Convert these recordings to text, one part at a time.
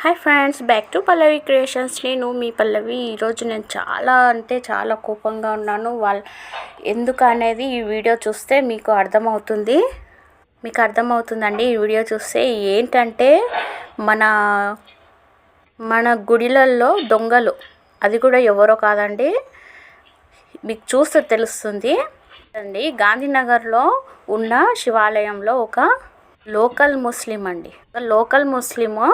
Hi friends back to Pallavi creations నేను మీ పల్లవి. ఈరోజు నేను చాలా అంటే చాలా కోపంగా ఉన్నాను. వాళ్ళ ఎందుకు అనేది ఈ వీడియో చూస్తే మీకు అర్థమవుతుంది. మీకు అర్థమవుతుందండి ఈ వీడియో చూస్తే ఏంటంటే మన మన గుడిలల్లో దొంగలు. అది కూడా ఎవరో కాదండి. మీకు చూస్తే తెలుస్తుంది. అండి గాంధీనగర్లో ఉన్న శివాలయంలో ఒక లోకల్ ముస్లిం అండి. లోకల్ ముస్లిము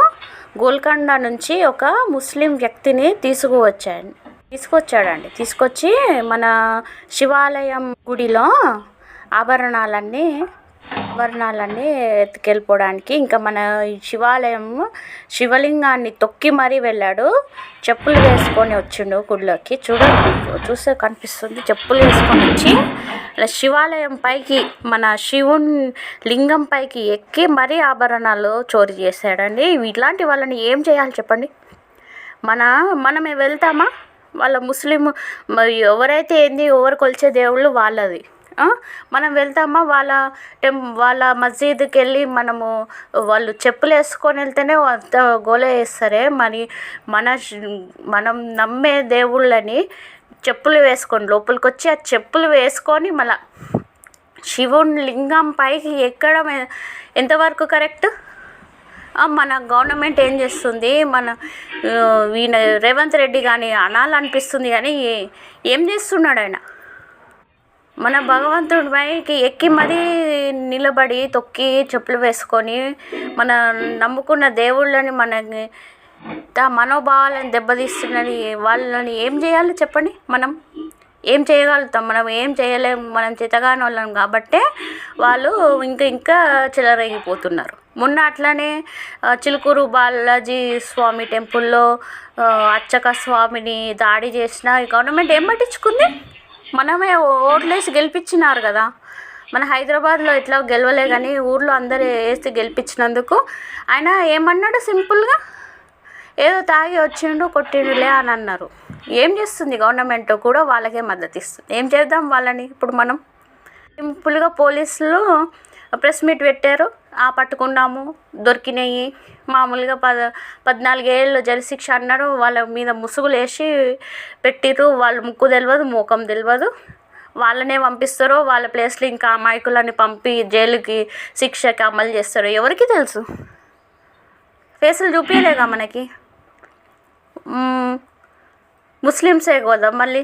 గోల్కొండ నుంచి ఒక ముస్లిం వ్యక్తిని తీసుకువచ్చాడు తీసుకొచ్చాడండి. తీసుకొచ్చి మన శివాలయం గుడిలో ఆభరణాలన్నీ ఆభరణాలన్నీ ఎత్తుకెళ్ళిపోవడానికి ఇంకా మన శివాలయం శివలింగాన్ని తొక్కి మరీ వెళ్ళాడు. చెప్పులు వేసుకొని వచ్చిండు గుడిలోకి చూడండి చూస్తే కనిపిస్తుంది. చెప్పులు వేసుకొని వచ్చి అలా శివాలయం పైకి మన శివుని లింగం పైకి ఎక్కి మరీ ఆభరణాలు చోరీ చేశాడండి. ఇట్లాంటి వాళ్ళని ఏం చేయాలి చెప్పండి? మన మనమే వెళ్తామా? వాళ్ళ ముస్లిం ఎవరైతే ఏంది ఎవరు కొలిచే దేవుళ్ళు వాళ్ళది. మనం వెళ్తామా? వాళ్ళ టెం వాళ్ళ మస్జీద్కి వెళ్ళి మనము వాళ్ళు చెప్పులు వేసుకొని వెళ్తేనే అంత గోల వేస్తారే మరి మన మనం నమ్మే దేవుళ్ళని చెప్పులు వేసుకొని లోపలికి వచ్చి ఆ చెప్పులు వేసుకొని మళ్ళా శివుని లింగం పైకి ఎక్కడం ఎంతవరకు కరెక్ట్? మన గవర్నమెంట్ ఏం చేస్తుంది? మన ఈయన రేవంత్ రెడ్డి కానీ అనాలనిపిస్తుంది కానీ ఏ- ఏం చేస్తున్నాడు ఆయన? మన భగవంతుడి పైకి ఎక్కి మరీ నిలబడి తొక్కి చెప్పులు వేసుకొని మన నమ్ముకున్న దేవుళ్ళని మనకి మనోభావాలను దెబ్బతీస్తున్నది వాళ్ళని ఏం చేయాలి చెప్పండి మనం? ఏం చేయగలుగుతాం? మనం ఏం చేయలేము మనం చితగాని వాళ్ళం కాబట్టే వాళ్ళు ఇంకా ఇంకా చెలరేగిపోతున్నారు. మొన్న అట్లానే చిలుకూరు బాలాజీ స్వామి టెంపుల్లో అర్చక స్వామిని దాడి చేసిన గవర్నమెంట్ ఏం పట్టించుకుంది? మనమే ఓట్లేసి గెలిపించినారు కదా. మన హైదరాబాద్లో ఇట్లా గెలవలే కానీ ఊర్లో అందరూ వేసి గెలిపించినందుకు ఆయన ఏమన్నాడు సింపుల్గా? ఏదో తాగి వచ్చిండు కొట్టిండులే అని అన్నారు. ఏం చేస్తుంది గవర్నమెంట్ కూడా వాళ్ళకే మద్దతు ఇస్తుంది. ఏం చేద్దాం వాళ్ళని ఇప్పుడు మనం? సింపుల్గా పోలీసులు ప్రెస్ మీట్ పెట్టారు. ఆ పట్టుకున్నాము. దొరికినాయి. మామూలుగా పద పద్నాలుగేళ్ళు జైలు శిక్ష అన్నారు వాళ్ళ మీద ముసుగులు వేసి పెట్టిర్రు. వాళ్ళు ముక్కు తెలియదు మూకం తెలియదు వాళ్ళనే పంపిస్తారో వాళ్ళ ప్లేస్లో ఇంకా అమాయకులని పంపి జైలుకి శిక్షకి అమలు చేస్తారో ఎవరికి తెలుసు. ఫేసులు చూపించలేగా మనకి. ముస్లిమ్సే కదా మళ్ళీ.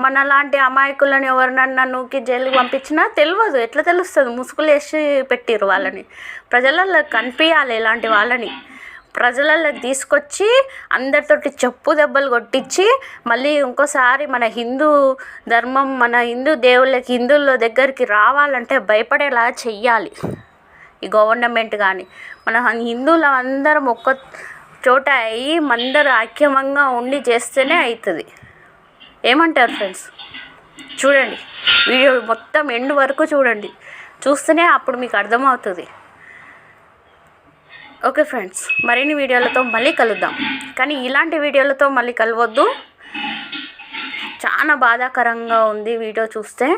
మన లాంటి అమాయకులను ఎవరినన్నా నూకి జైలుకి పంపించినా తెలియదు ఎట్లా తెలుస్తుంది? ముసుగులు వేసి పెట్టిర్రు వాళ్ళని. ప్రజలలో కనిపించాలి ఇలాంటి వాళ్ళని. ప్రజలలో తీసుకొచ్చి అందరితోటి చెప్పు దెబ్బలు కొట్టించి మళ్ళీ ఇంకోసారి మన హిందూ ధర్మం మన హిందూ దేవుళ్ళకి హిందువుల దగ్గరికి రావాలంటే భయపడేలా చెయ్యాలి. ఈ గవర్నమెంట్ కానీ మన హిందువులు అందరం ఒక్క చోట అయ్యి అందరూ ఐక్యమంగా ఉండి చేస్తేనే అవుతుంది ఏమంటారు ఫ్రెండ్స్ చూడండి వీడియో మొత్తం ఎండ్ వరకు చూడండి. చూస్తేనే అప్పుడు మీకు అర్థమవుతుంది. ఓకే ఫ్రెండ్స్ మరిన్ని వీడియోలతో మళ్ళీ కలుద్దాం. కానీ ఇలాంటి వీడియోలతో మళ్ళీ కలవద్దు. చాలా బాధాకరంగా ఉంది వీడియో చూస్తే.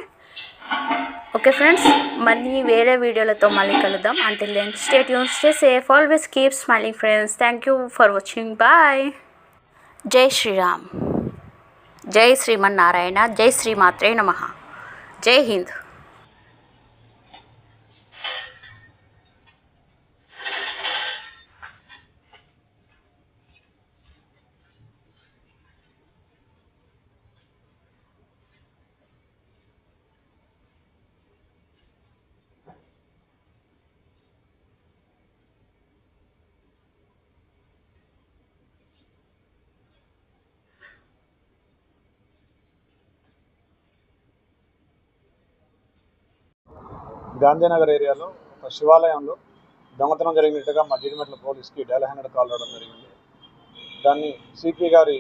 ఓకే ఫ్రెండ్స్ మళ్ళీ వేరే వీడియోలతో మళ్ళీ కలుద్దాం. అంటే then stay Yoon stay safe always keep smiling friends thank you for watching bye జై శ్రీరామ్. జై శ్రీమన్నారాయణ జై శ్రీమాత్రే నమ. జై హింద్. గాంధీనగర్ ఏరియాలో ఒక శివాలయంలో దొంగతనం జరిగినట్టుగా మా జీడిమెట్ల పోలీస్కి డెల్ హండ్రెడ్ కాల్ రావడం జరిగింది. దాన్ని సిపి గారి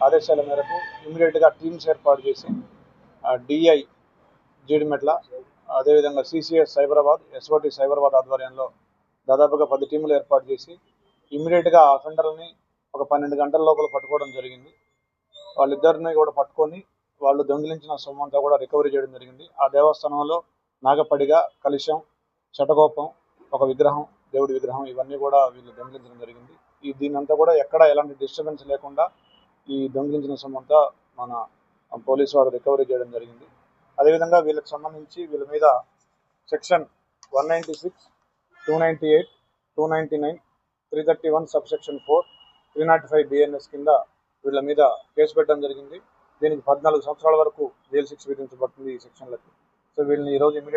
ఆదేశాల మేరకు ఇమీడియట్గా టీమ్స్ ఏర్పాటు చేసి డిఐ జీడిమెట్ల అదేవిధంగా సిసిఎస్ సైబరాబాద్ ఎస్ఓటి సైబరాబాద్ ఆధ్వర్యంలో దాదాపుగా పది టీములు ఏర్పాటు చేసి ఇమీడియట్గా ఆ అఫెండర్ని ఒక పన్నెండు గంటల లోపల పట్టుకోవడం జరిగింది. వాళ్ళిద్దరిని కూడా పట్టుకొని వాళ్ళు దొంగిలించిన సొమ్మంతా కూడా రికవరీ చేయడం జరిగింది. ఆ దేవస్థానంలో నాగపడిగ కలుషం శటకోపం ఒక విగ్రహం దేవుడి విగ్రహం ఇవన్నీ కూడా వీళ్ళు దొంగిలించడం జరిగింది. ఈ దీనంతా కూడా ఎక్కడ ఎలాంటి డిస్టర్బెన్స్ లేకుండా ఈ దొంగిలించిన సొమ్ము అంతా మన పోలీసు వారు రికవరీ చేయడం జరిగింది. అదేవిధంగా వీళ్ళకి సంబంధించి వీళ్ళ మీద section one ninety six two ninety eight two ninety nine three thirty one sub section four three not five BNS కింద వీళ్ళ మీద కేసు పెట్టడం జరిగింది. దీనికి పద్నాలుగు సంవత్సరాల వరకు జైలు శిక్ష విధించబడుతుంది ఈ సెక్షన్లకి. సో వీళ్ళని ఈరోజు ఇమీడియట్